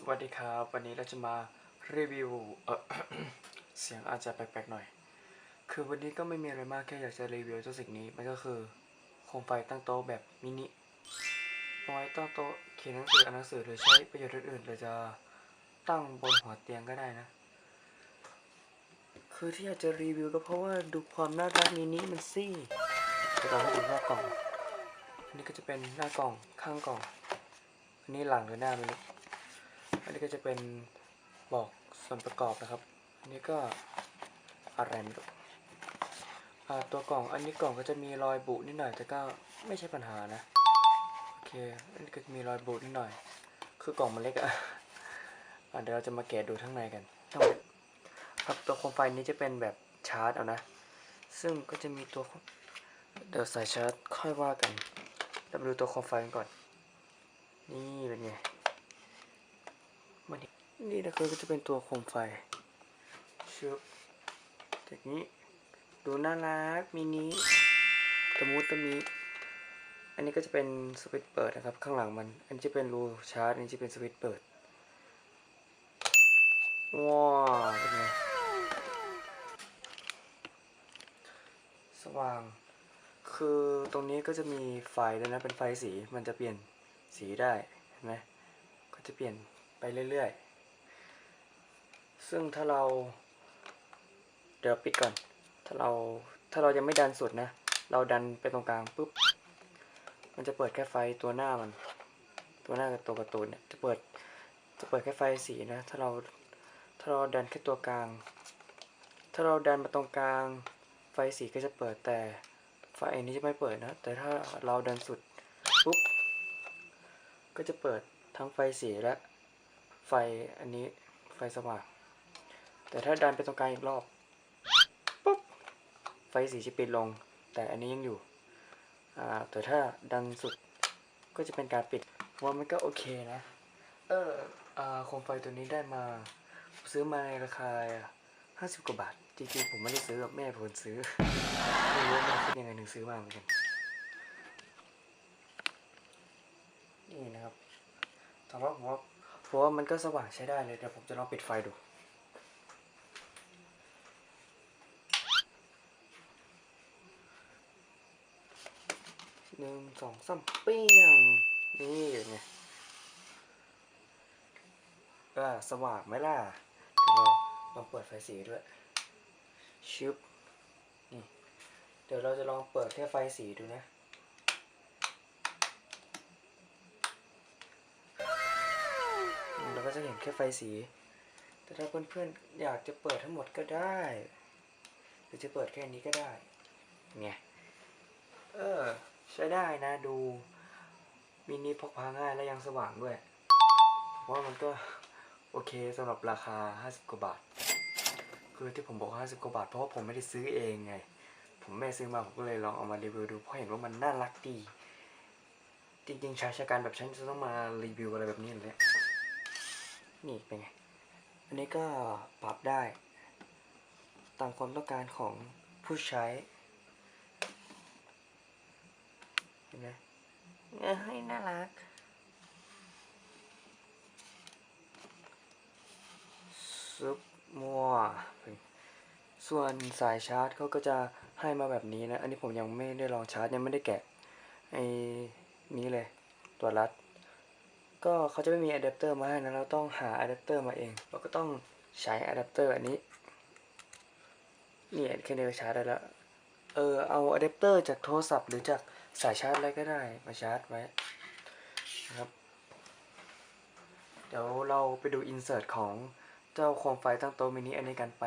สวัสดีครับ วันนี้เราจะมารีวิวเออเสียงอาจจะแปลกๆหน่อย คือวันนี้ก็ไม่มีอะไรมากแค่อยากจะรีวิวเจ้าสิ่งนี้มันก็คือโคมไฟตั้งโต๊ะแบบมินิเอาไว้ตั้งโต๊ะเขียนหนังสืออ่านหนังสือหรือใช้ประโยชน์อื่นๆหรือจะตั้งบนหัวเตียงก็ได้นะ คือที่อยากจะรีวิวก็เพราะว่าดูความน่ารักมินิมันสิจะเราให้ดูหน้ากล่องอันนี้ก็จะเป็นหน้ากล่องข้างกล่องอันนี้หลังหรือหน้าไม่รู้ อันนี้ก็จะเป็นบอกส่วนประกอบนะครับ อันนี้ก็อะไรไม่รู้ตัวกล่องอันนี้กล่องก็จะมีรอยบุนิดหน่อยแต่ก็ไม่ใช่ปัญหานะ โอเค อันนี้ก็มีรอยบุนิดหน่อย คือกล่องมันเล็กอะอะเดี๋ยวเราจะมาแกะดูข้างในกันทั้งหมดครับตัวโคมไฟนี้จะเป็นแบบชาร์จเอานะ ซึ่งก็จะมีตัวเดี๋ยวใส่ชาร์จค่อยว่ากันเราไปดูตัวโคมไฟกันก่อน นี่เป็นไง มันนี่นะคือก็จะเป็นตัวโคมไฟเชุบจากนี้ ดูน่ารักมินิตะมูตะมีอันนี้ก็จะเป็นสวิตช์เปิดนะครับ ข้างหลังมัน อันนี้จะเป็นรูชาร์จ อันนี้จะเป็นสวิตช์เปิด ว้าวเป็นไงสว่าง คือตรงนี้ก็จะมีไฟด้วยนะ เป็นไฟสี มันจะเปลี่ยนสีได้ เห็นไหม ก็จะเปลี่ยน ไปเรื่อยๆ ซึ่งถ้าเรา เดี๋ยวปิดก่อน ถ้าเราถ้าเรายังไม่ดันสุดนะ เราดันไปตรงกลางปุ๊บ มันจะเปิดแค่ไฟตัวหน้ามัน ตัวหน้ากับตัวการ์ตูนเนี่ยจะเปิดจะเปิดแค่ไฟสีนะ ถ้าเราถ้าเราดันแค่ตัวกลาง ถ้าเราดันมาตรงกลาง ไฟสีก็จะเปิดแต่ไฟนี้จะไม่เปิดนะ แต่ถ้าเราดันสุดปุ๊บ ก็จะเปิดทั้งไฟสีและ ไฟอันนี้ไฟสว่าง แต่ถ้าดันไปตรงกลางอีกรอบปุ๊บไฟสีจะปิดลง แต่อันนี้ยังอยู่แต่ถ้าดันสุดก็จะเป็นการปิดว่ามันก็โอเคนะ เออโคมไฟตัวนี้ได้มา ซื้อมาในราคาห้าสิบกว่าบาท จริงๆ ผมไม่ได้ซื้อกับแม่ผมซื้อไม่รู้ว่าแม่คิดยังไงถึงซื้อมาเหมือนกัน นี่นะครับแต่ว่าผมว่า ผมว่ามันก็สว่างใช้ได้เลยเดี๋ยวผมจะลองปิดไฟดู หนึ่งสองสามเปี้ยง นี่ไงก็สว่างไหมล่ะเดี๋ยวเราลองเปิดไฟสีด้วยชึบนี่เดี๋ยวเราจะลองเปิดแค่ไฟสีดูนะ เราก็ จะเห็นแค่ไฟสี แต่ถ้าเพื่อนๆอยากจะเปิดทั้งหมดก็ได้ หรือจะเปิดแค่นี้ก็ได้ไงเออ ใช้ได้นะดูมินิพกพาง่ายและยังสว่างด้วยเพราะว่ามันก็โอเคสำหรับราคา 50 กว่าบาท คือที่ผมบอก 50 กว่าบาท เพราะว่าผมไม่ได้ซื้อเองไง ผมแม่ซื้อมาผมก็เลยลองเอามารีวิวดูเพราะเห็นว่ามันน่ารักดี จริงๆชายชะกันแบบฉันจะต้องมารีวิวอะไรแบบนี้เลย นี่เป็นไง อันนี้ก็ปรับได้ ตามความต้องการของผู้ใช้ เห็นไหมเอ้ยน่ารัก ซุปมัว ส่วนสายชาร์จเขาก็จะให้มาแบบนี้นะ อันนี้ผมยังไม่ได้ลองชาร์จ ยังไม่ได้แกะไอ้นี้เลย ตัวรัด ก็เขาจะไม่มีอะแดปเตอร์มาให้นะเราต้องหาอะแดปเตอร์มาเอง เราก็ต้องใช้อะแดปเตอร์อันนี้นี่แค่นี้ก็ชาร์จได้แล้วเออเอาอะแดปเตอร์จากโทรศัพท์หรือจากสายชาร์จอะไรก็ได้มาชาร์จไว้นะครับ เดี๋ยวเราไปดูอินเสิร์ตของเจ้าโคมไฟตั้งโต๊ะมินิอันนี้กันไป